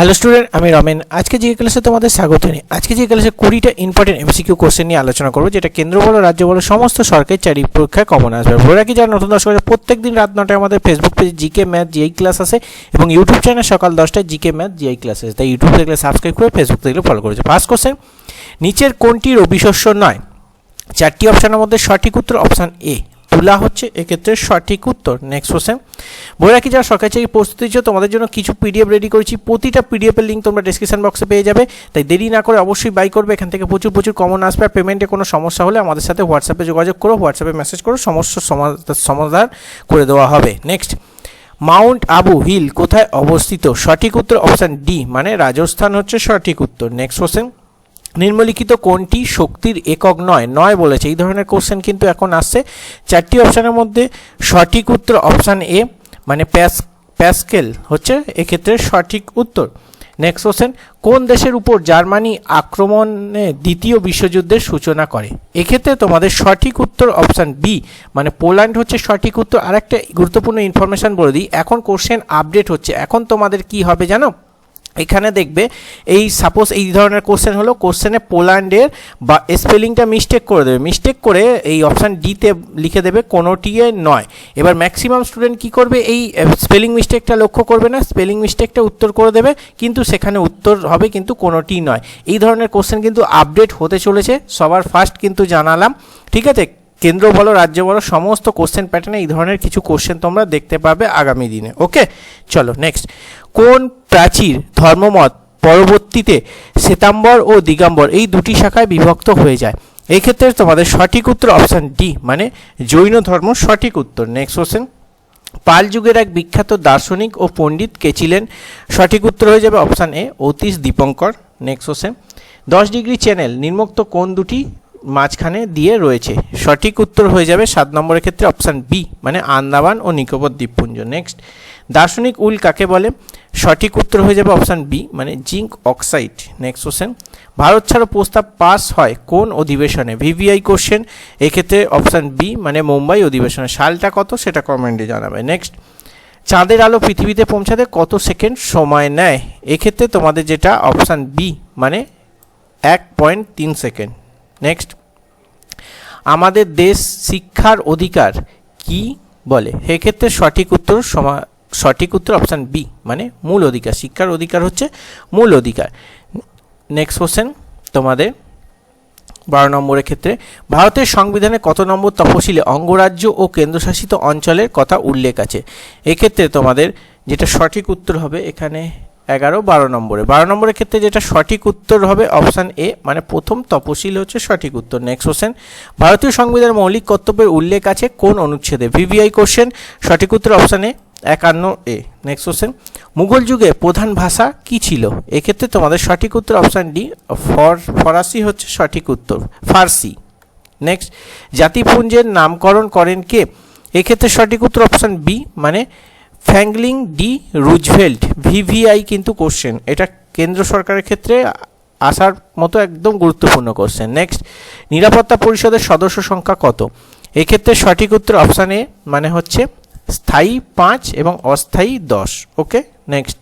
Hello student আমি রমেন। আজকে যে ক্লাসে তোমাদের স্বাগত নিই আজকে যে ক্লাসে কুড়িটা ইম্পর্টেন্ট এমসিকিউ কোশ্চেন নিয়ে আলোচনা করব যেটা কেন্দ্র বলো রাজ্য বলো সমস্ত সরকারি চাকরি পরীক্ষায় কমন আসবে। বলে রাখি যারা নতুন দর্শক আছে, প্রত্যেক দিন রাত নটায় আমাদের ফেসবুক পেজে জিকে ম্যাথ জিআই ক্লাস আছে এবং ইউটিউব চ্যানেল সকাল দশটায় জিকে ম্যাথ জিআই ক্লাস আছে। তাই ইউটিউব দেখলে সাবস্ক্রাইব করে ফেসবুক দেখলে ফলো করেছে ফার্স্ট কোশ্চেন নিচের কোনটি রবি শস্য নয়? চারটি অপশানের মধ্যে সঠিক উত্তর অপশান এ তুলা হচ্ছে, এক্ষেত্রে সঠিক উত্তর। নেক্সট কোশ্চেন বলে রাখি, যারা সরকারি চাকরি প্রস্তুতি দিচ্ছ তোমাদের জন্য কিছু পিডিএফ রেডি করেছি। প্রতিটা পিডিএফের লিঙ্ক তোমরা ডিসক্রিপশন বক্সে পেয়ে যাবে। তাই দেরি না করে অবশ্যই বাই করবে। এখান থেকে প্রচুর প্রচুর কমন আসবে। আর পেমেন্টে কোনো সমস্যা হলে আমাদের সাথে হোয়াটসঅ্যাপে যোগাযোগ করো। হোয়াটসঅ্যাপে মেসেজ করো। সমস্যার সমাধা- সমাধান করে দেওয়া হবে। নেক্সট মাউন্ট আবু হিল কোথায় অবস্থিত? সঠিক উত্তর অপশান ডি মানে রাজস্থান হচ্ছে সঠিক উত্তর। নেক্সট কোশ্চেন নিম্নলিখিত কোনটি শক্তির একক নয়? নয় বলেছে। এই ধরনের কোশ্চেন কিন্তু এখন আসছে। চারটি অপশানের মধ্যে সঠিক উত্তর অপশান এ মানে প্যাস, প্যাসকেল হচ্ছে এক্ষেত্রে সঠিক উত্তর। নেক্সট কোশ্চেন কোন দেশের উপর জার্মানি আক্রমণে দ্বিতীয় বিশ্বযুদ্ধের সূচনা করে? এক্ষেত্রে তোমাদের সঠিক উত্তর অপশান বি মানে পোল্যান্ড হচ্ছে সঠিক উত্তর। আর একটা গুরুত্বপূর্ণ ইনফরমেশন বলে দিই। এখন কোশ্চেন আপডেট হচ্ছে। এখন তোমাদের কি হবে জানো? এখানে দেখবে, এই সাপোজ এই ধরনের কোশ্চেন হলো কোশ্চেনে পোল্যান্ডের বা স্পেলিংটা মিস্টেক করে দেবে। মিস্টেক করে এই অপশান ডিতে লিখে দেবে কোনোটি নয়। এবার ম্যাক্সিমাম স্টুডেন্ট কি করবে? এই স্পেলিং মিস্টেকটা লক্ষ্য করবে না স্পেলিং মিস্টেকটা উত্তর করে দেবে, কিন্তু সেখানে উত্তর হবে, কিন্তু কোনোটি নয়। এই ধরনের কোশ্চেন কিন্তু আপডেট হতে চলেছে, সবার ফার্স্ট কিন্তু জানালাম, ঠিক আছে? কেন্দ্র বলো, রাজ্য বলো, সমস্ত কোশ্চেন প্যাটার্নে এই ধরনের কিছু কোশ্চেন তোমরা দেখতে পাবে আগামী দিনে ওকে চলো নেক্সট কোন প্রাচীর, ধর্মমত, পরবর্তীতে শ্বেতাম্বর ও দিগম্বর এই দুটি শাখায় বিভক্ত হয়ে যায়। এই ক্ষেত্রে তোমাদের সঠিক উত্তর অপশান ডি মানে জৈন ধর্ম সঠিক উত্তর। নেক্সট কোশ্চেন পাল যুগের এক বিখ্যাত দার্শনিক ও পণ্ডিত কে ছিলেন? সঠিক উত্তর হয়ে যাবে option A Atish Dipankar. Next question দশ ডিগ্রি চ্যানেল নির্মুক্ত কোন দুটি মাঝখানে দিয়ে রয়েছে। সঠিক উত্তর হয়ে যাবে সাত নম্বরের ক্ষেত্রে অপশান বি মানে আন্দামান ও নিকোবর দ্বীপপুঞ্জ। নেক্সট দার্শনিক উল কাকে বলে? সঠিক উত্তর হয়ে যাবে অপশান বি মানে zinc oxide. Next question Bharat ছাড়ো প্রস্তাব পাস হয় কোন অধিবেশনে? ভিভিআই কোশ্চেন এক্ষেত্রে অপশান বি মানে মুম্বাই অধিবেশনে। সালটা কত? সেটা কমেন্টে জানাবে। নেক্সট চাঁদের আলো পৃথিবীতে পৌঁছাতে কত সেকেন্ড সময় নেয়? এক্ষেত্রে তোমাদের যেটা অপশান বি মানে এক পয়েন্ট তিন সেকেন্ড। নেক্সট আমাদের দেশ শিক্ষার অধিকার কি বলে? সেক্ষেত্রে সঠিক উত্তর সমা, সঠিক উত্তর অপশান বি মানে মূল অধিকার। শিক্ষার অধিকার হচ্ছে মূল অধিকার। নেক্সট কোশ্চেন তোমাদের বারো নম্বরের ক্ষেত্রে, ভারতের সংবিধানে কত নম্বর তপশিলে অঙ্গরাজ্য ও কেন্দ্রশাসিত অঞ্চলের কথা উল্লেখ আছে? এক্ষেত্রে তোমাদের যেটা সঠিক উত্তর হবে এখানে এগারো, বারো নম্বরে। বারো নম্বরের ক্ষেত্রে যেটা সঠিক উত্তর হবে অপশান এ মানে প্রথম তপশিল হচ্ছে সঠিক উত্তর। নেক্সট কোশ্চেন ভারতীয় সংবিধানের মৌলিক কর্তব্যের উল্লেখ আছে কোন অনুচ্ছেদে? ভিভিআই কোশ্চেন সঠিক উত্তর অপশান এ, একান্ন এ। নেক্সট কোশ্চেন মুঘল যুগে প্রধান ভাষা কি ছিল? এক্ষেত্রে তোমাদের সঠিক উত্তর অপশান ডি, ফর, ফরাসি হচ্ছে সঠিক উত্তর, ফার্সি। নেক্সট জাতিপুঞ্জের নামকরণ করেন কে? এক্ষেত্রে সঠিক উত্তর অপশান বি মানে ফ্যাংলিং ডি রুজভেল্ট ভিভিআই কিন্তু কোশ্চেন এটা কেন্দ্র সরকারের ক্ষেত্রে আসার মতো একদম গুরুত্বপূর্ণ কোশ্চেন নেক্সট নিরাপত্তা পরিষদের সদস্য সংখ্যা কত? এক্ষেত্রে সঠিক উত্তর অপশান এ মানে হচ্ছে স্থায়ী পাঁচ এবং অস্থায়ী দশ। ওকে নেক্সট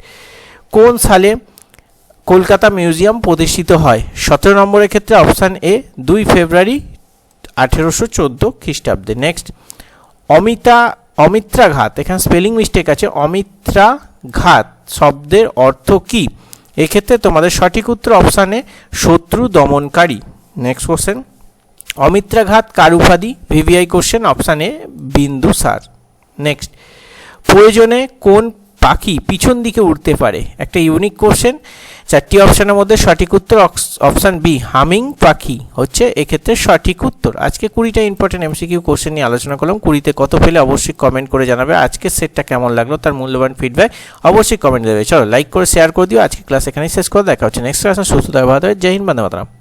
কোন সালে কলকাতা মিউজিয়াম প্রতিষ্ঠিত হয়? সতেরো নম্বরের ক্ষেত্রে অপশান এ দুই ফেব্রুয়ারি আঠেরোশো চোদ্দ খ্রিস্টাব্দে। নেক্সট অমিতা অমিত্রাঘাত। এখানে স্পেলিং মিস্টেক আছে। অমিত্রাঘাত শব্দের অর্থ কী? এক্ষেত্রে তোমাদের সঠিক উত্তর অপশানে শত্রু দমনকারী। নেক্সট কোশ্চেন অমিত্রাঘাত কার উপাধি? ভিভিআই কোশ্চেন অপশানে বিন্দু সার নেক্সট প্রয়োজনে কোন পাখি পিছন দিকে উঠতে পারে। একটা ইউনিক কোশ্চেন চারটি অপশানের মধ্যে সঠিক উত্তর অপশান বি হামিং পাখি হচ্ছে এক্ষেত্রে সঠিক উত্তর। আজকে কুড়িটা ইম্পর্টেন্ট এমসিকিউ কোশ্চেন নিয়ে আলোচনা করলাম। কুড়িতে কত পেলে অবশ্যই কমেন্ট করে জানাবে। আজকের সেটটা কেমন লাগল তার মূল্যবান ফিডব্যাক অবশ্যই কমেন্ট দেবে। চলো লাইক করে শেয়ার করে দিও। আজকে ক্লাস এখানেই শেষ করে। দেখা হচ্ছে নেক্সট ক্লাসে সুস্থ ভালো। জয় হিন্দ, বন্দে মাতরম।